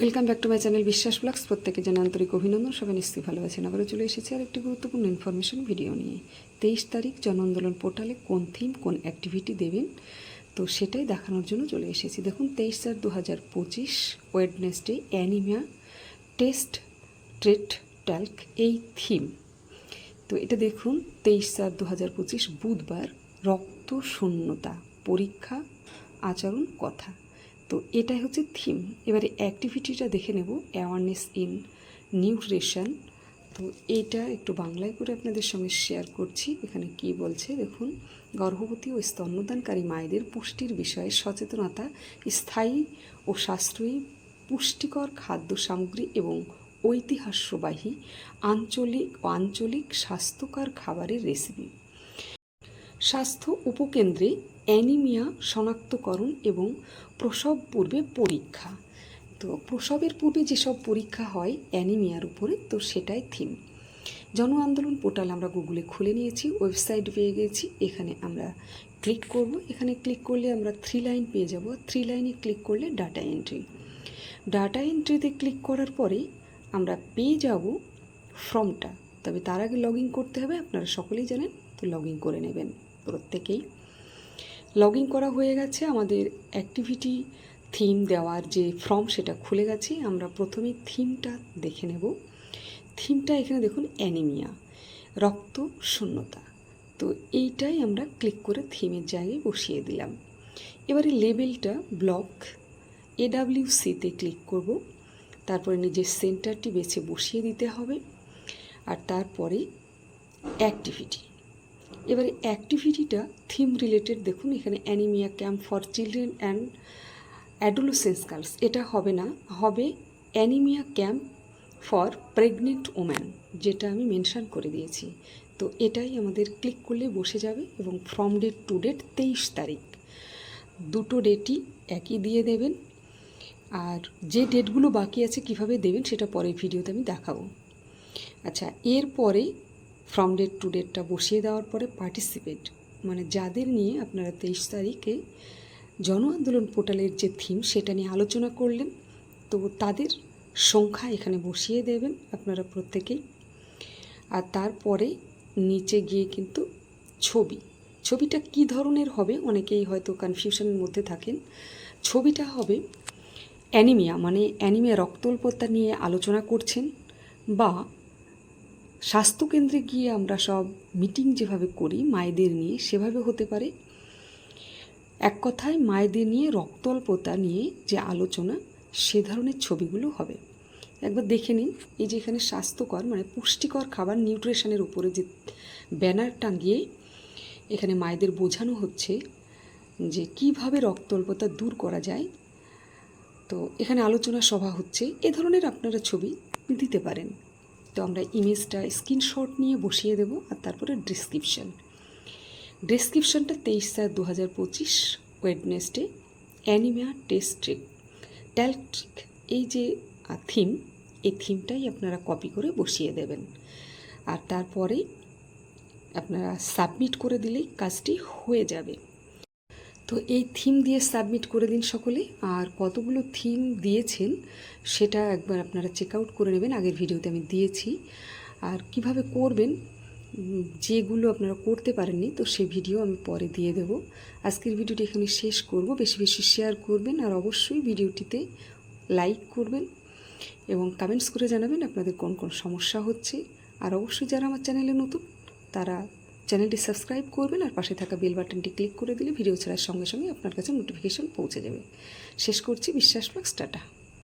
Welcome back to my channel Biswas vlogs প্রত্যেকে জানা আন্তরিক অভিনন্দন, সবাই নিশ্চয়ই ভালো আছেন। আবারও চলে এসেছি আর একটি গুরুত্বপূর্ণ ইনফরমেশন ভিডিও নিয়ে। তেইশ তারিখ জন আন্দোলন পোর্টালে কোন থিম কোন অ্যাক্টিভিটি দেবেন? তো সেটাই দেখানোর জন্য চলে এসেছি। দেখুন, তেইশ চার দু হাজার পঁচিশ Wednesday anaemia test treat talk এই থিম তো এটা দেখুন, তেইশ চার দু হাজার পঁচিশ, বুধবার রক্ত শূন্যতা পরীক্ষা, আচরণ, কথা। তো এটাই হচ্ছে থিম এবারে অ্যাক্টিভিটিটা দেখে নেব অ্যাওয়ারনেস ইন নিউট্রিশন তো এটা একটু বাংলায় করে আপনাদের সঙ্গে শেয়ার করছি। এখানে কি বলছে? দেখুন, গর্ভবতী ও স্তন্যদানকারী মায়েদের পুষ্টির বিষয়ে সচেতনতা, স্থায়ী ও সাশ্রয়ী পুষ্টিকর খাদ্য সামগ্রী এবং ঐতিহাস্যবাহী আঞ্চলিক ও আঞ্চলিক স্বাস্থ্যকর খাবারের রেসিপি স্বাস্থ্য উপকেন্দ্রে অ্যানিমিয়া শনাক্তকরণ এবং প্রসব পূর্বে পরীক্ষা। তো প্রসবের পূর্বে যেসব পরীক্ষা হয় অ্যানিমিয়ার উপরে, তো সেটাই থিম জন আন্দোলন পোর্টাল আমরা গুগলে খুলে নিয়েছি ওয়েবসাইট পেয়ে গেছি, এখানে আমরা ক্লিক করব। এখানে ক্লিক করলে আমরা থ্রি লাইন পেয়ে যাব। থ্রি লাইনে ক্লিক করলে ডাটা এন্ট্রি ডাটা এন্ট্রিতে ক্লিক করার পরে আমরা পেয়ে যাব ফর্মটা তবে তার আগে লগ করতে হবে, আপনারা সকলেই জানেন, তো লগ করে নেবেন। প্রত্যেকেই। লগ ইন করা হয়ে গেছে, আমাদের অ্যাক্টিভিটি থিম দেওয়ার যে ফর্ম সেটা খুলে গেছে, আমরা প্রথমে থিমটা দেখে নেব। থিমটা এখানে দেখুন অ্যানিমিয়া রক্ত শূন্যতা তো এইটাই আমরা ক্লিক করে থিমের জায়গায় বসিয়ে দিলাম। এবারে লেবেলটা ব্লক এডাব্লিউসিতে ক্লিক করব। তারপরে নিজের সেন্টারটি বেছে বসিয়ে দিতে হবে। আর তারপরে অ্যাক্টিভিটি এবারে অ্যাক্টিভিটিটা থিম রিলেটেড দেখুন, এখানে anaemia camp for children and adolescence girls এটা হবে না, হবে anaemia camp for pregnant woman যেটা আমি মেনশন করে দিয়েছি। তো এটাই আমাদের ক্লিক করলে বসে যাবে এবং ফ্রম ডেট টু ডেট তেইশ তারিখ। দুটো ডেটই একই দিয়ে দেবেন। আর যে ডেটগুলো বাকি আছে কীভাবে দেবেন সেটা পরের ভিডিওতে আমি দেখাবো। আচ্ছা এরপরে ফ্রম ডেট টু ডেটটা বসিয়ে দেওয়ার পরে পার্টিসিপেট মানে যাদের নিয়ে আপনারা তেইশ তারিখে জন আন্দোলন পোর্টালের যে থিম সেটা নিয়ে আলোচনা করলেন, তো তাদের সংখ্যা এখানে বসিয়ে দেবেন আপনারা প্রত্যেকেই। আর তারপরে নিচে গিয়ে কিন্তু ছবি, ছবিটা কি ধরনের হবে অনেকেই হয়তো কনফিউশনের মধ্যে থাকেন। ছবিটা হবে অ্যানিমিয়া মানে অ্যানিমিয়া রক্তল্পতা নিয়ে আলোচনা করছেন বা স্বাস্থ্যকেন্দ্রে গিয়ে আমরা সব মিটিং যেভাবে করি, মায়েদের নিয়ে, সেভাবে হতে পারে। এক কথায়, মায়েদের নিয়ে, রক্তল্পতা নিয়ে যে আলোচনা, সে ধরনের ছবিগুলো হবে। একবার দেখে নিন, এই যে এখানে স্বাস্থ্যকর মানে পুষ্টিকর খাবার নিউট্রিশনের উপরে যে ব্যানার টাঙিয়ে এখানে মায়েদের বোঝানো হচ্ছে যে কীভাবে রক্তল্পতা দূর করা যায়। তো এখানে আলোচনা সভা হচ্ছে, এ ধরনের আপনারা ছবি দিতে পারেন। তো আমরা ইমেজটা স্ক্রিনশট নিয়ে বসিয়ে দেব আর তারপরে ডিসক্রিপশান ডিসক্রিপশানটা তেইশ চার দু হাজার পঁচিশ ওয়েডনেসডে অ্যানিমিয়া টেস্ট্রিক ট্যালট্রিক এই যে থিম এই থিমটাই আপনারা কপি করে বসিয়ে দেবেন। আর তারপরে আপনারা সাবমিট করে দিলেই কাজটি হয়ে যাবে। তো এই থিম দিয়ে সাবমিট করে দিন সকলে আর কতগুলো থিম দিয়েছেন, সেটা একবার আপনারা চেক আউট করে নেবেন। আগের ভিডিওতে আমি দিয়েছি। আর কীভাবে করবেন যেগুলো আপনারা করতে পারেননি, তো সেই ভিডিও আমি পরে দিয়ে দেব। আজকের ভিডিওটি এখানে শেষ করব। বেশি বেশি শেয়ার করবেন আর অবশ্যই ভিডিওটিতে লাইক করবেন এবং কমেন্টস করে জানাবেন আপনাদের কোন কোন সমস্যা হচ্ছে। আর অবশ্যই যারা আমার চ্যানেলে নতুন, তারা চ্যানেলটি সাবস্ক্রাইব করবেন আর পাশে থাকা বেল বাটনটি ক্লিক করে দিলে ভিডিও ছাড়ার সঙ্গে সঙ্গে আপনার কাছে নোটিফিকেশন পৌঁছে যাবে। শেষ করছি বিশ্বাস ব্লগস টাটা।